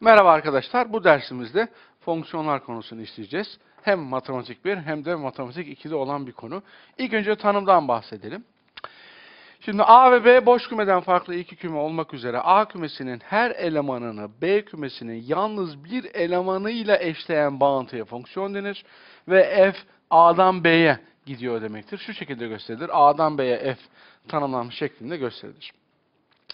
Merhaba arkadaşlar. Bu dersimizde fonksiyonlar konusunu işleyeceğiz. Hem matematik 1 hem de matematik 2'de olan bir konu. İlk önce tanımdan bahsedelim. Şimdi A ve B boş kümeden farklı iki küme olmak üzere A kümesinin her elemanını B kümesinin yalnız bir elemanıyla eşleyen bağıntıya fonksiyon denir. Ve F A'dan B'ye gidiyor demektir. Şu şekilde gösterilir. A'dan B'ye F tanımlanmış şeklinde gösterilir.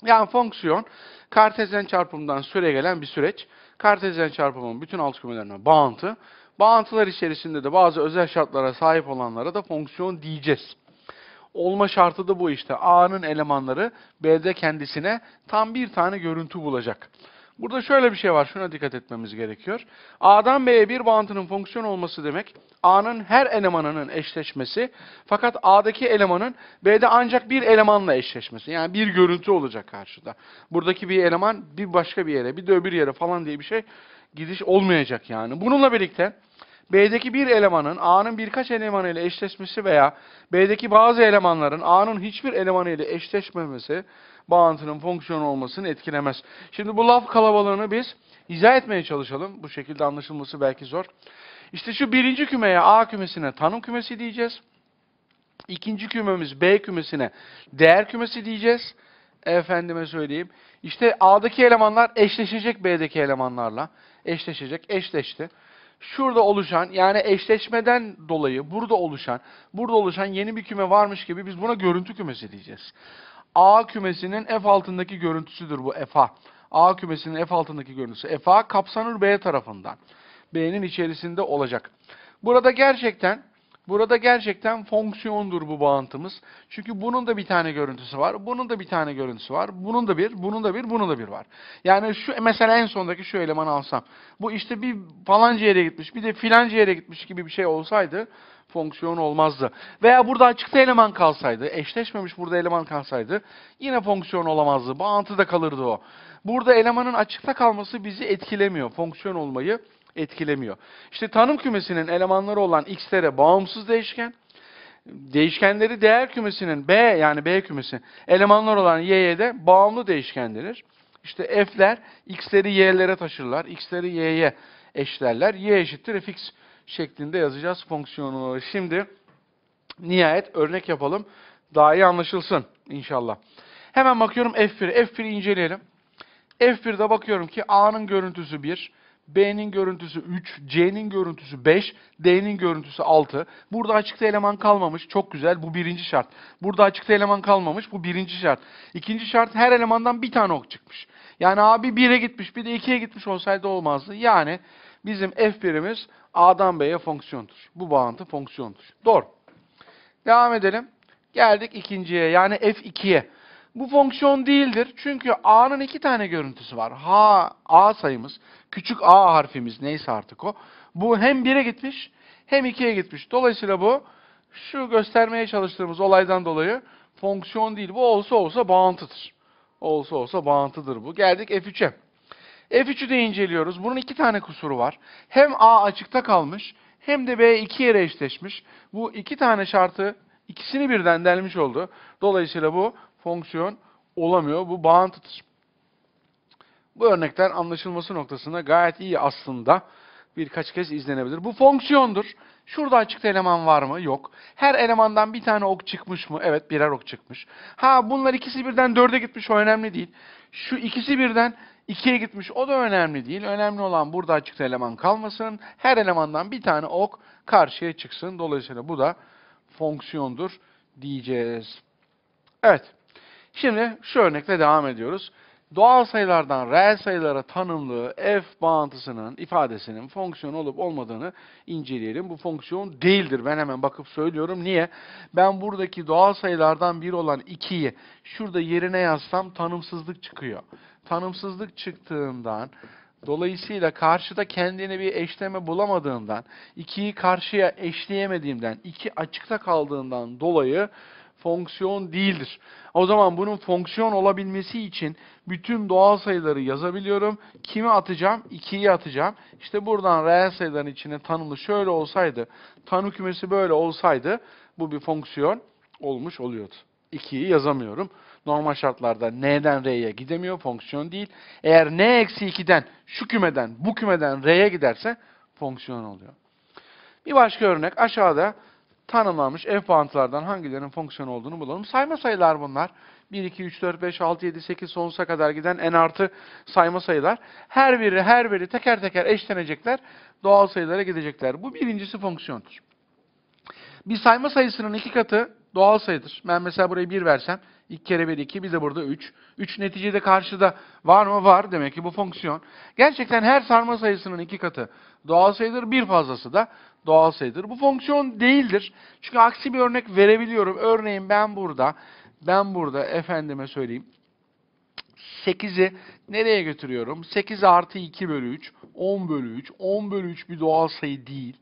Yani fonksiyon kartezyen çarpımından süre gelen bir süreç. Kartezyen çarpımın bütün alt kümelerine bağıntı. Bağıntılar içerisinde de bazı özel şartlara sahip olanlara da fonksiyon diyeceğiz. Olma şartı da bu işte. A'nın elemanları B'de kendisine tam bir tane görüntü bulacak. Burada şöyle bir şey var. Şuna dikkat etmemiz gerekiyor. A'dan B'ye bir bağıntının fonksiyon olması demek, A'nın her elemanının eşleşmesi, fakat A'daki elemanın B'de ancak bir elemanla eşleşmesi. Yani bir görüntü olacak karşıda. Buradaki bir eleman bir başka bir yere, bir de öbür yere falan diye bir şey gidiş olmayacak yani. Bununla birlikte B'deki bir elemanın A'nın birkaç elemanı ile eşleşmesi veya B'deki bazı elemanların A'nın hiçbir elemanı ile eşleşmemesi bağıntının fonksiyon olmasını etkilemez. Şimdi bu laf kalabalığını biz izah etmeye çalışalım. Bu şekilde anlaşılması belki zor. İşte şu birinci kümeye A kümesine tanım kümesi diyeceğiz. İkinci kümemiz B kümesine değer kümesi diyeceğiz. Efendime söyleyeyim. İşte A'daki elemanlar eşleşecek B'deki elemanlarla. Eşleşecek, eşleşti. Şurada oluşan yani eşleşmeden dolayı burada oluşan, burada oluşan yeni bir küme varmış gibi biz buna görüntü kümesi diyeceğiz. A kümesinin F altındaki görüntüsüdür bu FA. A kümesinin F altındaki görüntüsü. FA kapsanır B tarafından. B'nin içerisinde olacak. Burada gerçekten Burada gerçekten fonksiyondur bu bağıntımız. Çünkü bunun da bir tane görüntüsü var, bunun da bir tane görüntüsü var, bunun da bir, bunun da bir, bunun da bir var. Yani şu mesela en sondaki şu elemanı alsam. Bu işte bir falanca yere gitmiş, bir de filanca yere gitmiş gibi bir şey olsaydı fonksiyon olmazdı. Veya burada açıkta eleman kalsaydı, eşleşmemiş burada eleman kalsaydı yine fonksiyon olamazdı. Bağıntıda kalırdı o. Burada elemanın açıkta kalması bizi etkilemiyor. Fonksiyon olmayı etkilemiyor. İşte tanım kümesinin elemanları olan x'lere bağımsız değişken, değişkenleri değer kümesinin B yani B kümesi elemanlar olan y'ye de bağımlı değişken denir. İşte f'ler x'leri y'lere taşırlar, x'leri y'ye eşlerler. y eşittir fx şeklinde yazacağız fonksiyonu. Şimdi nihayet örnek yapalım. Daha iyi anlaşılsın inşallah. Hemen bakıyorum F1. F1'i inceleyelim. F1'de bakıyorum ki A'nın görüntüsü 1, B'nin görüntüsü 3, C'nin görüntüsü 5, D'nin görüntüsü 6. Burada açıkta eleman kalmamış. Çok güzel. Bu birinci şart. Burada açıkta eleman kalmamış. Bu birinci şart. İkinci şart her elemandan bir tane ok çıkmış. Yani A bir 1'e gitmiş, bir de 2'ye gitmiş olsaydı olmazdı. Yani bizim F1'imiz A'dan B'ye fonksiyondur. Bu bağıntı fonksiyondur. Doğru. Devam edelim. Geldik ikinciye yani F2'ye. Bu fonksiyon değildir. Çünkü A'nın iki tane görüntüsü var. H, A sayımız, küçük A harfimiz neyse artık o. Bu hem 1'e gitmiş hem 2'ye gitmiş. Dolayısıyla bu şu göstermeye çalıştığımız olaydan dolayı fonksiyon değil. Bu olsa olsa bağıntıdır. Olsa olsa bağıntıdır bu. Geldik F3'e. F3'ü de inceliyoruz. Bunun iki tane kusuru var. Hem A açıkta kalmış hem de B iki yere eşleşmiş. Bu iki tane şartı ikisini birden delmiş oldu. Dolayısıyla bu fonksiyon olamıyor. Bu bağıntıdır. Bu örnekler anlaşılması noktasında gayet iyi aslında. Birkaç kez izlenebilir. Bu fonksiyondur. Şurada açıkta eleman var mı? Yok. Her elemandan bir tane ok çıkmış mı? Evet birer ok çıkmış. Ha bunlar ikisi birden dörde gitmiş o önemli değil. Şu ikisi birden ikiye gitmiş o da önemli değil. Önemli olan burada açıkta eleman kalmasın. Her elemandan bir tane ok karşıya çıksın. Dolayısıyla bu da fonksiyondur diyeceğiz. Evet. Şimdi şu örnekle devam ediyoruz. Doğal sayılardan reel sayılara tanımlı f bağıntısının ifadesinin fonksiyon olup olmadığını inceleyelim. Bu fonksiyon değildir. Ben hemen bakıp söylüyorum. Niye? Ben buradaki doğal sayılardan biri olan 2'yi şurada yerine yazsam tanımsızlık çıkıyor. Tanımsızlık çıktığından Dolayısıyla karşıda kendine bir eşleme bulamadığından, 2'yi karşıya eşleyemediğimden, 2 açıkta kaldığından dolayı fonksiyon değildir. O zaman bunun fonksiyon olabilmesi için bütün doğal sayıları yazabiliyorum. Kimi atacağım? 2'yi atacağım. İşte buradan reel sayıların içine tanımlı şöyle olsaydı, tanım kümesi böyle olsaydı bu bir fonksiyon olmuş oluyordu. 2'yi yazamıyorum. Normal şartlarda n'den r'ye gidemiyor, fonksiyon değil. Eğer n eksi 2'den şu kümeden bu kümeden r'ye giderse fonksiyon oluyor. Bir başka örnek aşağıda tanımlanmış f bağıntılardan hangilerinin fonksiyon olduğunu bulalım. Sayma sayılar bunlar. 1, 2, 3, 4, 5, 6, 7, 8 sonsuza kadar giden n artı sayma sayılar. Her biri her biri teker teker eşlenecekler. Doğal sayılara gidecekler. Bu birincisi fonksiyondur. Bir sayma sayısının iki katı doğal sayıdır. Ben mesela buraya 1 versem 2 kere 1 2 bir de burada 3. 3 neticede karşıda var mı? Var. Demek ki bu fonksiyon. Gerçekten her sarma sayısının iki katı doğal sayıdır. Bir fazlası da doğal sayıdır. Bu fonksiyon değildir. Çünkü aksi bir örnek verebiliyorum. Örneğin ben burada ben burada efendime söyleyeyim 8'i nereye götürüyorum? 8 artı 2 bölü 3, 10 bölü 3. 10 bölü 3 bir doğal sayı değil.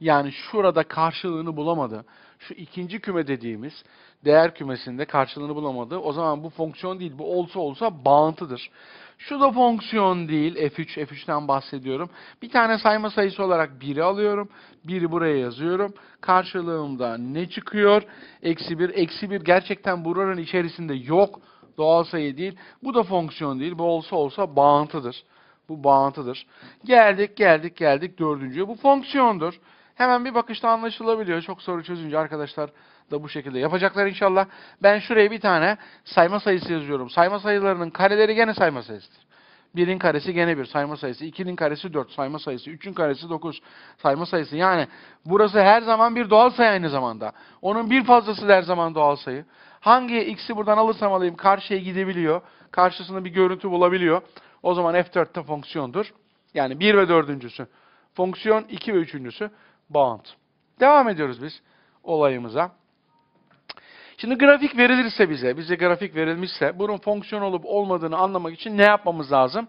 Yani şurada karşılığını bulamadı. Şu ikinci küme dediğimiz değer kümesinde karşılığını bulamadı. O zaman bu fonksiyon değil. Bu olsa olsa bağıntıdır. Şu da fonksiyon değil. F3, F3'ten bahsediyorum. Bir tane sayma sayısı olarak 1'i alıyorum. 1'i buraya yazıyorum. Karşılığımda ne çıkıyor? Eksi 1. Eksi 1 gerçekten buranın içerisinde yok. Doğal sayı değil. Bu da fonksiyon değil. Bu olsa olsa bağıntıdır. Bu bağıntıdır. Geldik, geldik, geldik dördüncüye. Bu fonksiyondur. Hemen bir bakışta anlaşılabiliyor. Çok soru çözünce arkadaşlar da bu şekilde yapacaklar inşallah. Ben şuraya bir tane sayma sayısı yazıyorum. Sayma sayılarının kareleri gene sayma sayısıdır. 1'in karesi gene 1 sayma sayısı. 2'nin karesi 4 sayma sayısı. 3'ün karesi 9 sayma sayısı. Yani burası her zaman bir doğal sayı aynı zamanda. Onun bir fazlası da her zaman doğal sayı. Hangi x'i buradan alırsam alayım karşıya gidebiliyor. Karşısında bir görüntü bulabiliyor. O zaman F4'te fonksiyondur. Yani 1 ve 4.sü fonksiyon, 2 ve 3.sü bağıntı. Devam ediyoruz biz olayımıza. Şimdi grafik verilirse bize, bize grafik verilmişse bunun fonksiyon olup olmadığını anlamak için ne yapmamız lazım?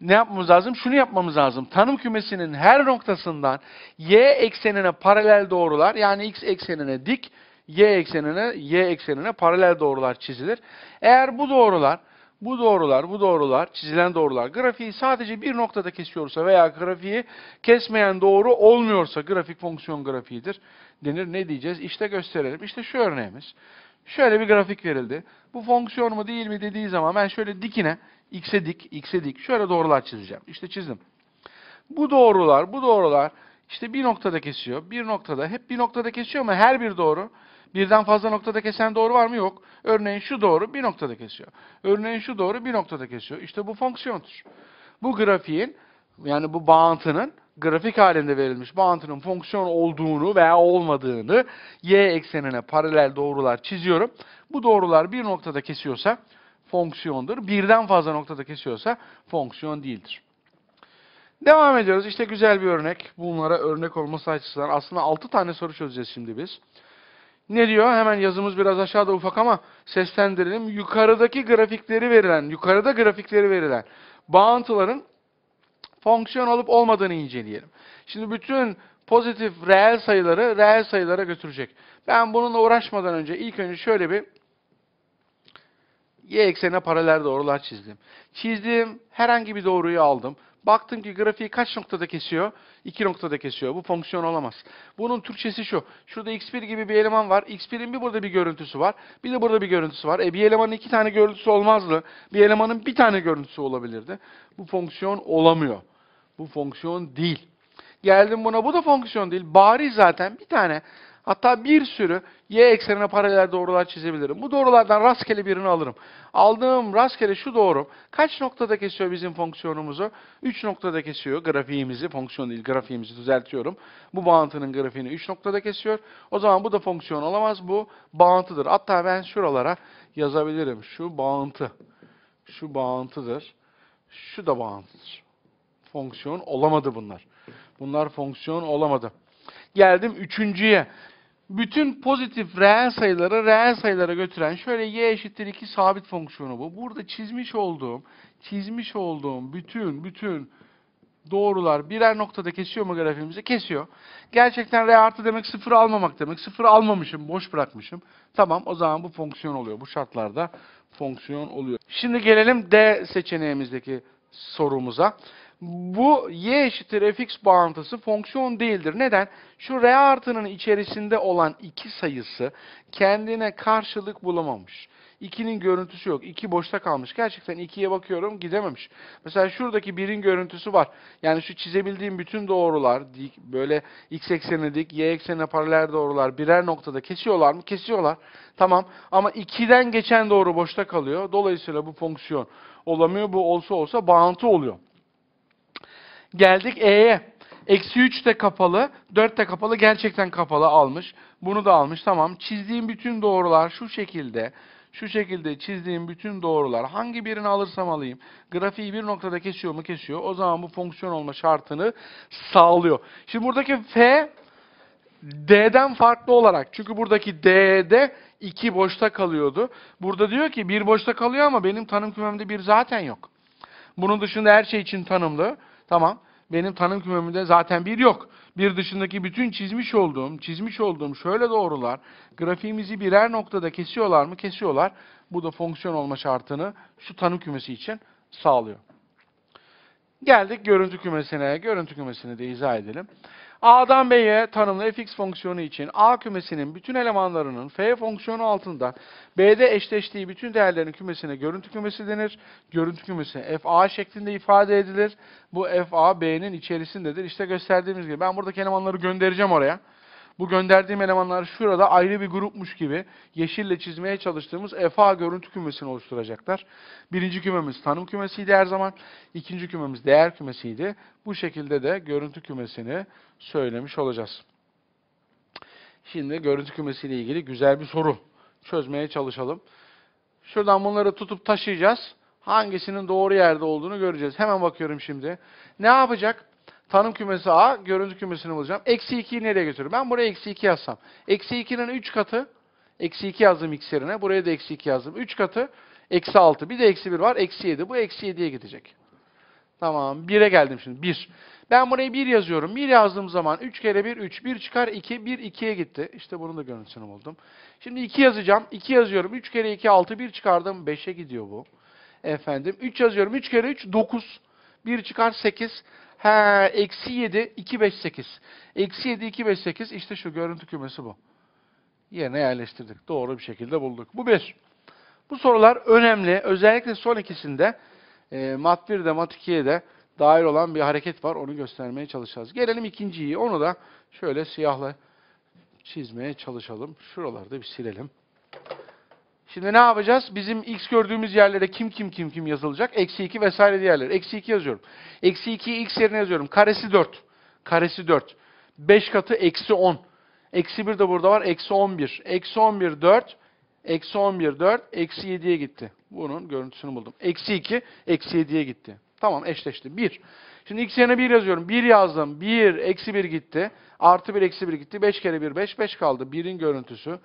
Ne yapmamız lazım? Şunu yapmamız lazım. Tanım kümesinin her noktasından y eksenine paralel doğrular yani x eksenine dik, y eksenine y eksenine paralel doğrular çizilir. Eğer bu doğrular bu doğrular, bu doğrular, çizilen doğrular grafiği sadece bir noktada kesiyorsa veya grafiği kesmeyen doğru olmuyorsa grafik fonksiyon grafiğidir denir. Ne diyeceğiz? İşte gösterelim. İşte şu örneğimiz. Şöyle bir grafik verildi. Bu fonksiyon mu değil mi dediği zaman ben şöyle dikine, x'e dik, x'e dik şöyle doğrular çizeceğim. İşte çizdim. Bu doğrular, bu doğrular işte bir noktada kesiyor. Bir noktada, hep bir noktada kesiyor ama her bir doğru birden fazla noktada kesen doğru var mı? Yok. Örneğin şu doğru bir noktada kesiyor. Örneğin şu doğru bir noktada kesiyor. İşte bu fonksiyondur. Bu grafiğin yani bu bağıntının grafik halinde verilmiş bağıntının fonksiyon olduğunu veya olmadığını y eksenine paralel doğrular çiziyorum. Bu doğrular bir noktada kesiyorsa fonksiyondur. Birden fazla noktada kesiyorsa fonksiyon değildir. Devam ediyoruz. İşte güzel bir örnek. Bunlara örnek olması açısından aslında 6 tane soru çözeceğiz şimdi biz. Ne diyor? Hemen yazımız biraz aşağıda ufak ama seslendirelim. Yukarıdaki grafikleri verilen, yukarıda grafikleri verilen bağıntıların fonksiyon olup olmadığını inceleyelim. Şimdi bütün pozitif reel sayıları reel sayılara götürecek. Ben bununla uğraşmadan önce ilk önce şöyle bir y eksenine paralel doğrular çizdim. Çizdiğim herhangi bir doğruyu aldım. Baktım ki grafiği kaç noktada kesiyor? İki noktada kesiyor. Bu fonksiyon olamaz. Bunun Türkçesi şu. Şurada x1 gibi bir eleman var. x1'in bir burada bir görüntüsü var. Bir de burada bir görüntüsü var. E bir elemanın iki tane görüntüsü olmazdı. Bir elemanın bir tane görüntüsü olabilirdi. Bu fonksiyon olamıyor. Bu fonksiyon değil. Geldim buna. Bu da fonksiyon değil. Bariz zaten bir tane Hatta bir sürü y eksenine paralel doğrular çizebilirim. Bu doğrulardan rastgele birini alırım. Aldığım rastgele şu doğru kaç noktada kesiyor bizim fonksiyonumuzu? 3 noktada kesiyor grafiğimizi, fonksiyon değil grafiğimizi düzeltiyorum. Bu bağıntının grafiğini 3 noktada kesiyor. O zaman bu da fonksiyon olamaz. Bu bağıntıdır. Hatta ben şuralara yazabilirim. Şu bağıntı. Şu bağıntıdır. Şu da bağıntıdır. Fonksiyon olamadı bunlar. Bunlar fonksiyon olamadı. Geldim üçüncüye bütün pozitif reel sayıları reel sayılara götüren şöyle y eşittir 2 sabit fonksiyonu bu. Burada çizmiş olduğum, çizmiş olduğum bütün bütün doğrular birer noktada kesiyor mu grafiğimizi? Kesiyor. Gerçekten r artı demek sıfırı almamak demek. Sıfırı almamışım, boş bırakmışım. Tamam o zaman bu fonksiyon oluyor. Bu şartlarda fonksiyon oluyor. Şimdi gelelim D seçeneğimizdeki sorumuza. Bu y eşittir fx bağıntısı fonksiyon değildir. Neden? Şu r artının içerisinde olan iki sayısı kendine karşılık bulamamış. 2'nin görüntüsü yok. 2 boşta kalmış. Gerçekten 2'ye bakıyorum gidememiş. Mesela şuradaki 1'in görüntüsü var. Yani şu çizebildiğim bütün doğrular dik, böyle x eksenine dik, y eksenine paralel doğrular birer noktada kesiyorlar mı? Kesiyorlar. Tamam. Ama 2'den geçen doğru boşta kalıyor. Dolayısıyla bu fonksiyon olamıyor. Bu olsa olsa bağıntı oluyor. Geldik E'ye. Eksi 3 de kapalı, 4 de kapalı, gerçekten kapalı almış. Bunu da almış. Tamam. Çizdiğim bütün doğrular şu şekilde. Şu şekilde çizdiğim bütün doğrular hangi birini alırsam alayım grafiği bir noktada kesiyor mu kesiyor. O zaman bu fonksiyon olma şartını sağlıyor. Şimdi buradaki f D'den farklı olarak çünkü buradaki D'de 2 boşta kalıyordu. Burada diyor ki bir boşta kalıyor ama benim tanım kümemde bir zaten yok. Bunun dışında her şey için tanımlı. Tamam. Benim tanım kümeminde zaten bir yok. Bir dışındaki bütün çizmiş olduğum, çizmiş olduğum şöyle doğrular grafiğimizi birer noktada kesiyorlar mı? Kesiyorlar. Bu da fonksiyon olma şartını şu tanım kümesi için sağlıyor. Geldik görüntü kümesine. Görüntü kümesini de izah edelim. A'dan B'ye tanımlı fx fonksiyonu için A kümesinin bütün elemanlarının f fonksiyonu altında B'de eşleştiği bütün değerlerin kümesine görüntü kümesi denir. Görüntü kümesi fa şeklinde ifade edilir. Bu fa B'nin içerisindedir. İşte gösterdiğimiz gibi ben buradaki elemanları göndereceğim oraya. Bu gönderdiğim elemanlar şurada ayrı bir grupmuş gibi yeşille çizmeye çalıştığımız FA görüntü kümesini oluşturacaklar. Birinci kümemiz tanım kümesiydi her zaman. İkinci kümemiz değer kümesiydi. Bu şekilde de görüntü kümesini söylemiş olacağız. Şimdi görüntü kümesiyle ilgili güzel bir soru çözmeye çalışalım. Şuradan bunları tutup taşıyacağız. Hangisinin doğru yerde olduğunu göreceğiz. Hemen bakıyorum şimdi. Ne yapacak? Tanım kümesi A, görüntü kümesini bulacağım. Eksi 2'yi nereye götürür? Ben buraya eksi 2 yazsam. Eksi 2'nin 3 katı, eksi 2 yazdım x yerine. Buraya da eksi 2 yazdım. 3 katı, eksi 6. Bir de eksi 1 var, eksi 7. Bu eksi 7'ye gidecek. Tamam, 1'e geldim şimdi. 1. Ben buraya 1 yazıyorum. 1 yazdığım zaman 3 kere 1, 3. 1 çıkar 2, 1 2'ye gitti. İşte bunun da görüntüsünü buldum. Şimdi 2 yazacağım. 2 yazıyorum. 3 kere 2, 6. 1 çıkardım. 5'e gidiyor bu. Efendim. 3 yazıyorum. 3 kere 3, 9. 1 çıkar 8. He, eksi 7, 2, 5, 8. Eksi 7, 2, 5, 8. İşte şu görüntü kümesi bu. Yerine yerleştirdik. Doğru bir şekilde bulduk. Bu bir. Bu sorular önemli. Özellikle son ikisinde e, mat 1'de, mat 2'ye de dair olan bir hareket var. Onu göstermeye çalışacağız. Gelelim ikinciyi. Onu da şöyle siyahla çizmeye çalışalım. Şuraları da bir silelim. Şimdi ne yapacağız? Bizim x gördüğümüz yerlere kim kim kim kim yazılacak? Eksi 2 vesaire diğerleri. Eksi 2 yazıyorum. Eksi 2'yi x yerine yazıyorum. Karesi 4. Karesi 4. 5 katı eksi 10. Eksi 1 de burada var. Eksi 11. Eksi 11 4. Eksi 11 4. Eksi 7'ye gitti. Bunun görüntüsünü buldum. Eksi 2. Eksi 7'ye gitti. Tamam eşleşti. 1. Şimdi x yerine 1 yazıyorum. 1 yazdım. 1. Eksi 1 gitti. Artı 1 eksi 1 gitti. 5 kere 1 5. 5 kaldı. 1'in görüntüsü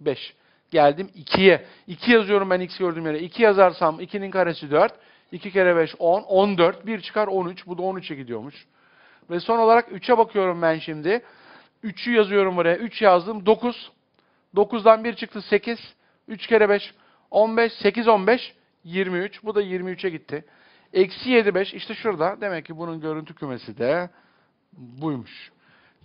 5 geldim 2'ye. 2 yazıyorum ben x gördüğüm yere. 2 yazarsam 2'nin karesi 4. 2 kere 5 10. 14. 1 çıkar 13. Bu da 13'e gidiyormuş. Ve son olarak 3'e bakıyorum ben şimdi. 3'ü yazıyorum buraya. 3 yazdım. 9. 9'dan 1 çıktı 8. 3 kere 5 15. 8 15. 23. Bu da 23'e gitti. Eksi 7 5. İşte şurada. Demek ki bunun görüntü kümesi de buymuş.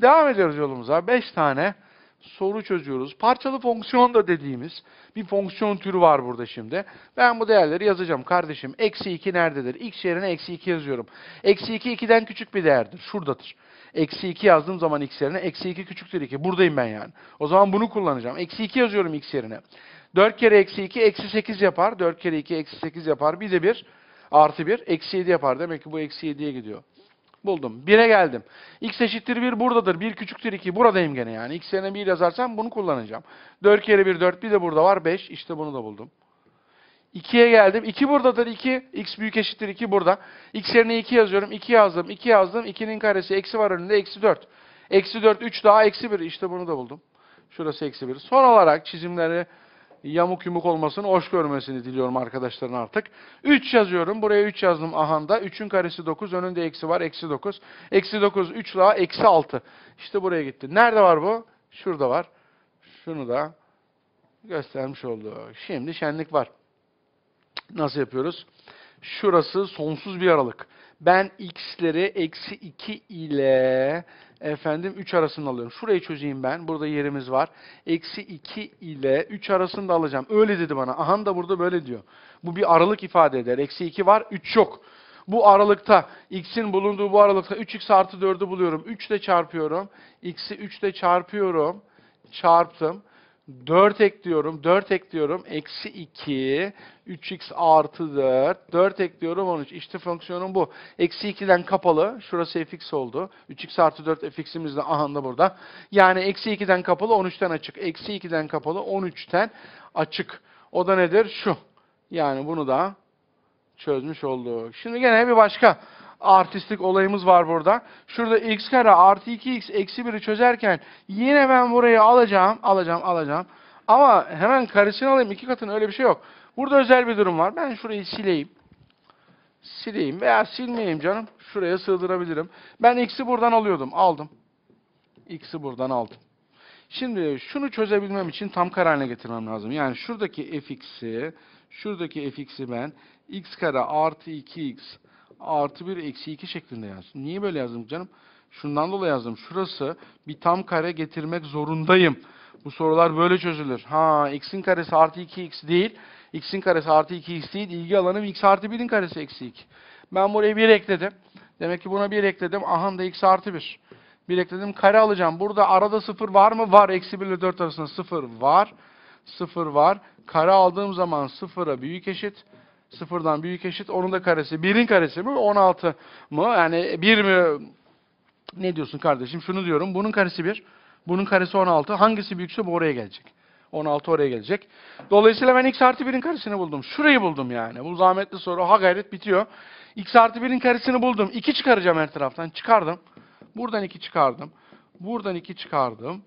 Devam ediyoruz yolumuza. 5 tane soru çözüyoruz. Parçalı fonksiyon da dediğimiz bir fonksiyon türü var burada şimdi. Ben bu değerleri yazacağım kardeşim. Eksi 2 nerededir? X yerine eksi 2 yazıyorum. Eksi 2 2'den küçük bir değerdir. Şuradadır. Eksi 2 yazdığım zaman x yerine eksi 2 küçüktür 2. Buradayım ben yani. O zaman bunu kullanacağım. Eksi 2 yazıyorum x yerine. 4 kere eksi 2 eksi 8 yapar. 4 kere 2 eksi 8 yapar. Bir de 1 artı 1 eksi 7 yapar. Demek ki bu eksi 7'ye gidiyor. Buldum. 1'e geldim. X eşittir 1 buradadır. 1 küçüktür 2. Buradayım gene yani. X yerine 1 yazarsam bunu kullanacağım. 4 kere 1 4. Bir de burada var 5. İşte bunu da buldum. 2'ye geldim. 2 buradadır. 2. X büyük eşittir 2 burada. X yerine 2 yazıyorum. 2 yazdım. 2 yazdım. 2'nin karesi eksi var önünde. Eksi 4. Eksi 4 3 daha eksi 1. İşte bunu da buldum. Şurası eksi 1. Son olarak çizimleri yamuk yumuk olmasını, hoş görmesini diliyorum arkadaşların artık. 3 yazıyorum. Buraya 3 yazdım ahanda. 3'ün karesi 9. Önünde eksi var. Eksi 9. Eksi 9 3 daha eksi 6. İşte buraya gitti. Nerede var bu? Şurada var. Şunu da göstermiş oldu. Şimdi şenlik var. Nasıl yapıyoruz? Şurası sonsuz bir aralık. Ben x'leri eksi 2 ile efendim 3 arasında alıyorum. Şurayı çözeyim ben. Burada yerimiz var. Eksi 2 ile 3 arasında alacağım. Öyle dedi bana. Ahan da burada böyle diyor. Bu bir aralık ifade eder. Eksi 2 var, 3 yok. Bu aralıkta, x'in bulunduğu bu aralıkta 3x artı 4'ü buluyorum. 3 ile çarpıyorum. x'i 3 ile çarpıyorum. Çarptım. 4 ekliyorum. 4 ekliyorum. Eksi 2. 3x artı 4. 4 ekliyorum 13. İşte fonksiyonum bu. Eksi 2'den kapalı. Şurası fx oldu. 3x artı 4 fx'imiz de aha da burada. Yani eksi 2'den kapalı 13'ten açık. Eksi 2'den kapalı 13'ten açık. O da nedir? Şu. Yani bunu da çözmüş olduk. Şimdi gene bir başka artistik olayımız var burada. Şurada x kare artı 2x eksi 1'i çözerken yine ben burayı alacağım, alacağım, alacağım. Ama hemen karesini alayım, iki katını öyle bir şey yok. Burada özel bir durum var. Ben şurayı sileyim. Sileyim veya silmeyeyim canım. Şuraya sığdırabilirim. Ben x'i buradan alıyordum. Aldım. x'i buradan aldım. Şimdi şunu çözebilmem için tam kare getirmem lazım. Yani şuradaki fx'i, şuradaki fx'i ben x kare artı 2x artı 1 eksi 2 şeklinde yazdım. Niye böyle yazdım canım? Şundan dolayı yazdım. Şurası bir tam kare getirmek zorundayım. Bu sorular böyle çözülür. Ha x'in karesi artı 2x değil. x'in karesi artı 2x değil. İlgi alanım x artı 1'in karesi eksi 2. Ben buraya 1 ekledim. Demek ki buna 1 ekledim. Aha da x artı 1. 1 ekledim. Kare alacağım. Burada arada 0 var mı? Var. Eksi 1 ile 4 arasında 0 var. 0 var. Kare aldığım zaman 0'a büyük eşit. Sıfırdan büyük eşit. Onun da karesi. 1'in karesi mi? 16 mı? Yani 1 mi? Ne diyorsun kardeşim? Şunu diyorum. Bunun karesi 1. Bunun karesi 16. Hangisi büyükse bu oraya gelecek. 16 oraya gelecek. Dolayısıyla ben x artı 1'in karesini buldum. Şurayı buldum yani. Bu zahmetli soru. Ha gayret bitiyor. x artı 1'in karesini buldum. 2 çıkaracağım her taraftan. Çıkardım. Buradan 2 çıkardım. Buradan 2 çıkardım.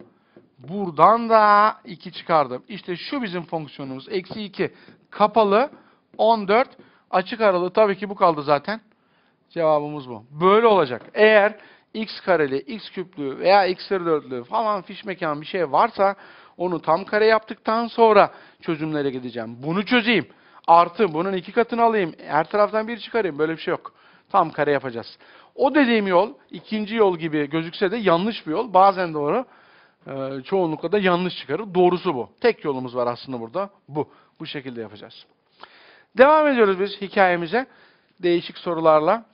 Buradan da 2 çıkardım. İşte şu bizim fonksiyonumuz. Eksi 2 kapalı 14 açık aralığı tabii ki bu kaldı zaten. Cevabımız bu. Böyle olacak. Eğer x kareli, x küplü veya x dörtlü falan fiş mekan bir şey varsa onu tam kare yaptıktan sonra çözümlere gideceğim. Bunu çözeyim. Artı bunun iki katını alayım. Her taraftan bir çıkarayım. Böyle bir şey yok. Tam kare yapacağız. O dediğim yol ikinci yol gibi gözükse de yanlış bir yol. Bazen doğru. Ee, çoğunlukla da yanlış çıkarır. Doğrusu bu. Tek yolumuz var aslında burada. Bu. Bu şekilde yapacağız. Devam ediyoruz biz hikayemize. Değişik sorularla.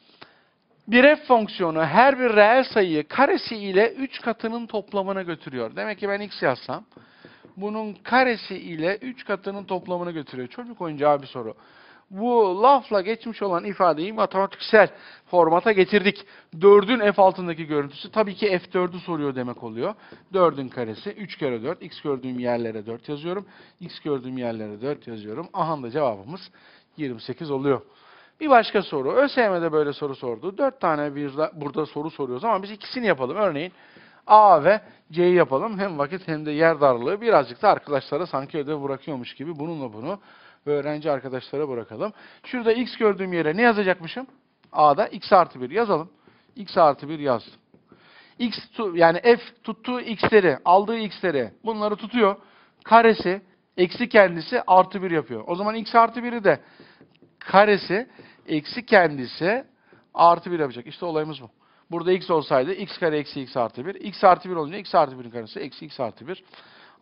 Bir f fonksiyonu her bir reel sayıyı karesi ile 3 katının toplamına götürüyor. Demek ki ben x yazsam bunun karesi ile 3 katının toplamını götürüyor. Çocuk oyuncağı bir soru. Bu lafla geçmiş olan ifadeyi matematiksel formata getirdik. 4'ün f altındaki görüntüsü tabii ki f4'ü soruyor demek oluyor. 4'ün karesi 3 kere 4. x gördüğüm yerlere 4 yazıyorum. x gördüğüm yerlere 4 yazıyorum. Aha da cevabımız 28 oluyor. Bir başka soru. ÖSYM'de böyle soru sordu. 4 tane bir burada soru soruyoruz ama biz ikisini yapalım. Örneğin A ve C'yi yapalım. Hem vakit hem de yer darlığı. Birazcık da arkadaşlara sanki ödev bırakıyormuş gibi bununla bunu öğrenci arkadaşlara bırakalım. Şurada x gördüğüm yere ne yazacakmışım? A'da x artı 1 yazalım. x artı 1 yazdım. x yani f tuttuğu x'leri, aldığı x'leri bunları tutuyor. Karesi eksi kendisi artı 1 yapıyor. O zaman x artı 1'i de karesi eksi kendisi artı 1 yapacak. İşte olayımız bu. Burada x olsaydı x kare eksi x artı 1. x artı 1 olunca x artı 1'in karesi eksi x artı 1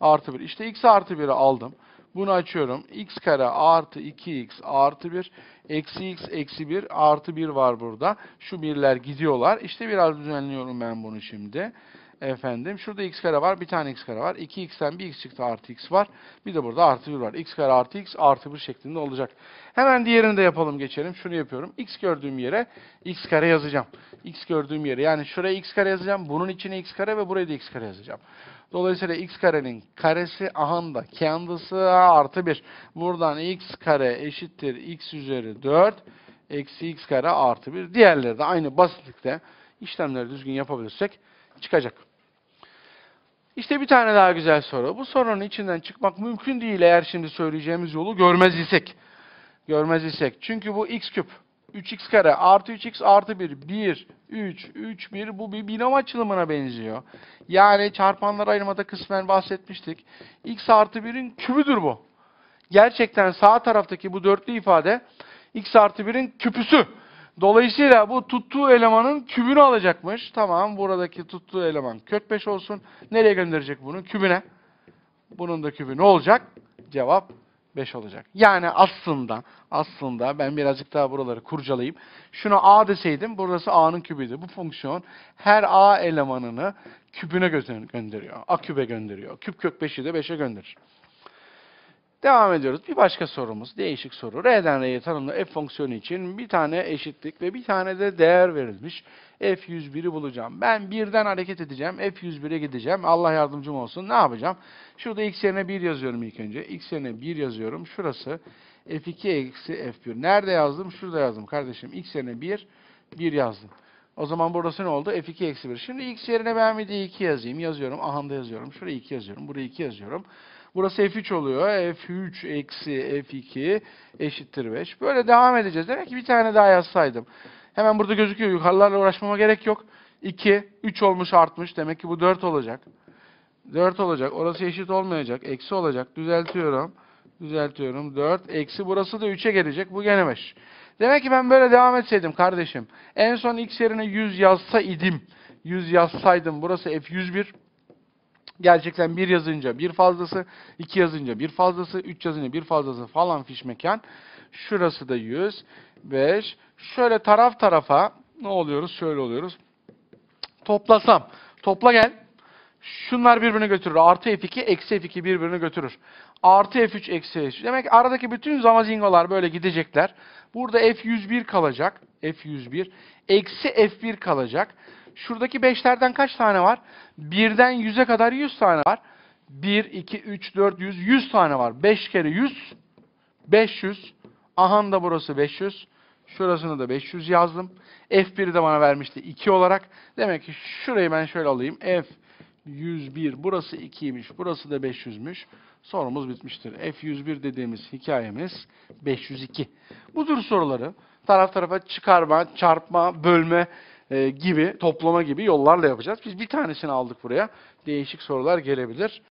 artı 1. İşte x artı 1'i aldım. Bunu açıyorum. x kare artı 2x artı 1 eksi x eksi 1 artı 1 var burada. Şu birler gidiyorlar. İşte biraz düzenliyorum ben bunu şimdi. Efendim şurada x kare var. Bir tane x kare var. 2x'ten bir x çıktı artı x var. Bir de burada artı 1 var. x kare artı x artı 1 şeklinde olacak. Hemen diğerini de yapalım geçelim. Şunu yapıyorum. x gördüğüm yere x kare yazacağım. x gördüğüm yere yani şuraya x kare yazacağım. Bunun içine x kare ve buraya da x kare yazacağım. Dolayısıyla x karenin karesi ahanda kendisi artı 1. Buradan x kare eşittir x üzeri 4 eksi x kare artı 1. Diğerleri de aynı basitlikte işlemleri düzgün yapabilirsek çıkacak. İşte bir tane daha güzel soru. Bu sorunun içinden çıkmak mümkün değil eğer şimdi söyleyeceğimiz yolu görmez isek. Görmez isek. Çünkü bu x küp. 3x kare artı 3x artı 1. 1, 3, 3, 1. Bu bir binom açılımına benziyor. Yani çarpanlar ayırmada kısmen bahsetmiştik. x artı 1'in kübüdür bu. Gerçekten sağ taraftaki bu dörtlü ifade x artı 1'in küpüsü. Dolayısıyla bu tuttuğu elemanın kübünü alacakmış. Tamam buradaki tuttuğu eleman kök 5 olsun. Nereye gönderecek bunu? Kübüne. Bunun da kübü ne olacak? Cevap 5 olacak. Yani aslında aslında ben birazcık daha buraları kurcalayayım. Şuna a deseydim burası a'nın kübüydü. Bu fonksiyon her a elemanını kübüne gö- gönderiyor. A kübe gönderiyor. Küp kök 5'i de 5'e gönderir. Devam ediyoruz. Bir başka sorumuz. Değişik soru. R'den R'ye tanımlı f fonksiyonu için bir tane eşitlik ve bir tane de değer verilmiş. F101'i bulacağım. Ben birden hareket edeceğim. F101'e gideceğim. Allah yardımcım olsun. Ne yapacağım? Şurada x yerine 1 yazıyorum ilk önce. x yerine 1 yazıyorum. Şurası F2 eksi F1. Nerede yazdım? Şurada yazdım kardeşim. x yerine 1, 1 yazdım. O zaman burası ne oldu? F2 eksi 1. Şimdi x yerine ben bir de 2 yazayım. Yazıyorum. Aha da yazıyorum. Şuraya 2 yazıyorum. Buraya 2 yazıyorum. Burası F3 oluyor. F3 eksi F2 eşittir 5. Böyle devam edeceğiz. Demek ki bir tane daha yazsaydım. Hemen burada gözüküyor. Yukarılarla uğraşmama gerek yok. 2, 3 olmuş artmış. Demek ki bu 4 olacak. 4 olacak. Orası eşit olmayacak. Eksi olacak. Düzeltiyorum. Düzeltiyorum. 4. Eksi burası da 3'e gelecek. Bu gene 5. Demek ki ben böyle devam etseydim kardeşim. En son x yerine 100 yazsa idim. 100 yazsaydım. Burası F101. Gerçekten bir yazınca bir fazlası, iki yazınca bir fazlası, üç yazınca bir fazlası falan fişmekan. Şurası da 100, 5. Şöyle taraf tarafa ne oluyoruz? Şöyle oluyoruz. Toplasam. Topla gel. Şunlar birbirini götürür. Artı F2, eksi F2 birbirini götürür. Artı F3, eksi F3. Demek ki aradaki bütün zamazingolar böyle gidecekler. Burada F101 kalacak. F101. Eksi F1 kalacak. Şuradaki 5'lerden kaç tane var? 1'den 100'e kadar 100 tane var. 1, 2, 3, 4, 100. 100 tane var. 5 kere 100. 500. Ahan da burası 500. Şurasını da 500 yazdım. F1'i de bana vermişti 2 olarak. Demek ki şurayı ben şöyle alayım. F 101. Burası 2'ymiş. Burası da 500'müş. Sorumuz bitmiştir. F101 dediğimiz hikayemiz 502. Bu tür soruları taraf tarafa çıkarma, çarpma, bölme e, gibi, toplama gibi yollarla yapacağız. Biz bir tanesini aldık buraya. Değişik sorular gelebilir.